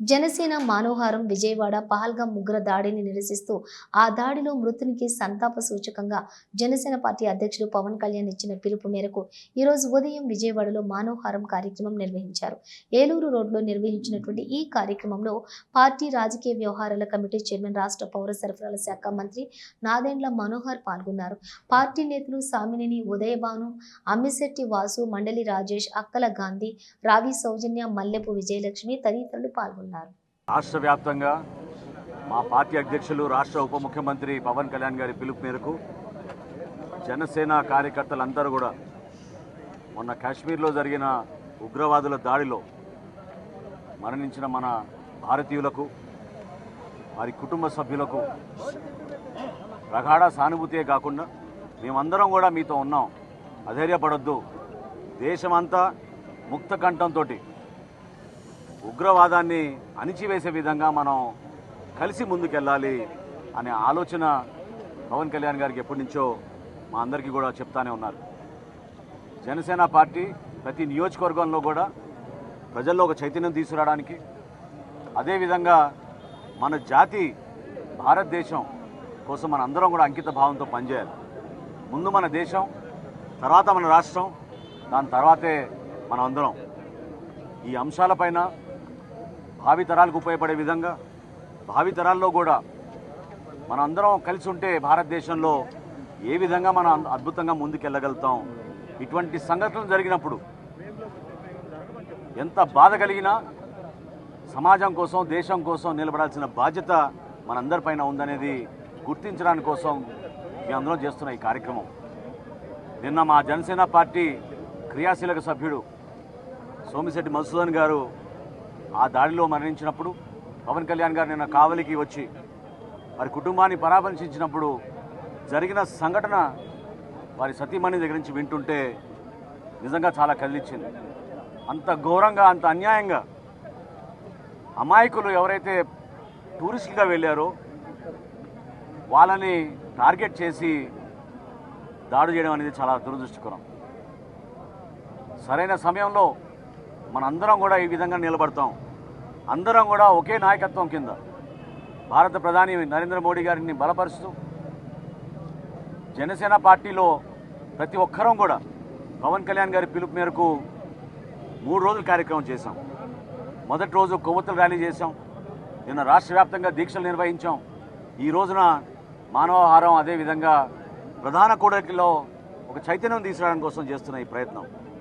జనసేన మానోహారం విజయవాడ పహల్గా ముగ్గుర దాడిని నిరసిస్తూ ఆ దాడిలో మృతునికి సంతాప సూచకంగా జనసేన పార్టీ అధ్యక్షుడు పవన్ కళ్యాణ్ ఇచ్చిన పిలుపు మేరకు ఈరోజు ఉదయం విజయవాడలో మానోహారం కార్యక్రమం నిర్వహించారు. ఏలూరు రోడ్లో నిర్వహించినటువంటి ఈ కార్యక్రమంలో పార్టీ రాజకీయ వ్యవహారాల కమిటీ చైర్మన్ రాష్ట్ర పౌర సరఫరాల శాఖ మంత్రి నాదెండ్ల మనోహర్ పాల్గొన్నారు. పార్టీ నేతలు సామినేని ఉదయభాను అమ్మిశెట్టి వాసు మండలి రాజేష్ అక్కల గాంధీ రావి సౌజన్య మల్లెపు విజయలక్ష్మి తదితరులు పాల్గొన్నారు. రాష్ట్ర వ్యాప్తంగా మా పార్టీ అధ్యక్షులు రాష్ట్ర ఉప ముఖ్యమంత్రి పవన్ కళ్యాణ్ గారి పిలుపు మేరకు జనసేన కార్యకర్తలందరూ కూడా మొన్న కాశ్మీర్లో జరిగిన ఉగ్రవాదుల దాడిలో మరణించిన మన భారతీయులకు వారి కుటుంబ సభ్యులకు ప్రగాఢ సానుభూతే కాకుండా మేమందరం కూడా మీతో ఉన్నాం. అధైర్యపడొద్దు. దేశమంతా ముక్త కంఠంతో ఉగ్రవాదాన్ని అణిచివేసే విధంగా మనం కలిసి ముందుకెళ్ళాలి అనే ఆలోచన పవన్ కళ్యాణ్ గారికి ఎప్పటి నుంచో మా అందరికీ కూడా చెప్తానే ఉన్నారు. జనసేన పార్టీ ప్రతి నియోజకవర్గంలో కూడా ప్రజల్లో ఒక చైతన్యం తీసుకురావడానికి అదేవిధంగా మన జాతి భారతదేశం కోసం మన అందరం కూడా అంకిత భావంతో పనిచేయాలి. ముందు మన దేశం తర్వాత మన రాష్ట్రం దాని తర్వాతే మనం అందరం. ఈ అంశాలపైన భావితరాలకు ఉపయోగపడే విధంగా భావితరాల్లో కూడా మనం అందరం కలిసి ఉంటే భారతదేశంలో ఏ విధంగా మనం అద్భుతంగా ముందుకెళ్ళగలుగుతాం? ఇటువంటి సంఘటనలు జరిగినప్పుడు ఎంత బాధ కలిగినా సమాజం కోసం దేశం కోసం నిలబడాల్సిన బాధ్యత మనందరిపైన ఉందనేది గుర్తించడానికి కోసం మేమందరం చేస్తున్న ఈ కార్యక్రమం. నిన్న మా జనసేన పార్టీ క్రియాశీలక సభ్యుడు సోమిశెట్టి మధుసూదన్ గారు ఆ దాడిలో మరణించినప్పుడు పవన్ కళ్యాణ్ గారు నిన్న కావలికి వచ్చి వారి కుటుంబాన్ని పరామర్శించినప్పుడు జరిగిన సంఘటన వారి సతీమణి దగ్గర నుంచి వింటుంటే నిజంగా చాలా కదిలిచ్చింది. అంత ఘోరంగా అంత అన్యాయంగా అమాయకులు ఎవరైతే టూరిస్టులుగా వెళ్ళారో వాళ్ళని టార్గెట్ చేసి దాడి చేయడం అనేది చాలా దురదృష్టకరం. సరైన సమయంలో మనందరం కూడా ఈ విధంగా నిలబడతాం. అందరం కూడా ఒకే నాయకత్వం కింద. భారత ప్రధాని నరేంద్ర మోడీ గారిని బలపరుస్తూ జనసేన పార్టీలో ప్రతి ఒక్కరం కూడా పవన్ కళ్యాణ్ గారి పిలుపు మేరకు మూడు రోజుల కార్యక్రమం చేశాం. మొదటి రోజు కొవ్వొత్తులు ర్యాలీ చేశాం. నిన్న రాష్ట్ర వ్యాప్తంగా దీక్షలు నిర్వహించాం. ఈ రోజున మానవాహారం అదేవిధంగా ప్రధాన కూడలిలో ఒక చైతన్యం తీసుకురావడం కోసం చేస్తున్న ఈ ప్రయత్నం.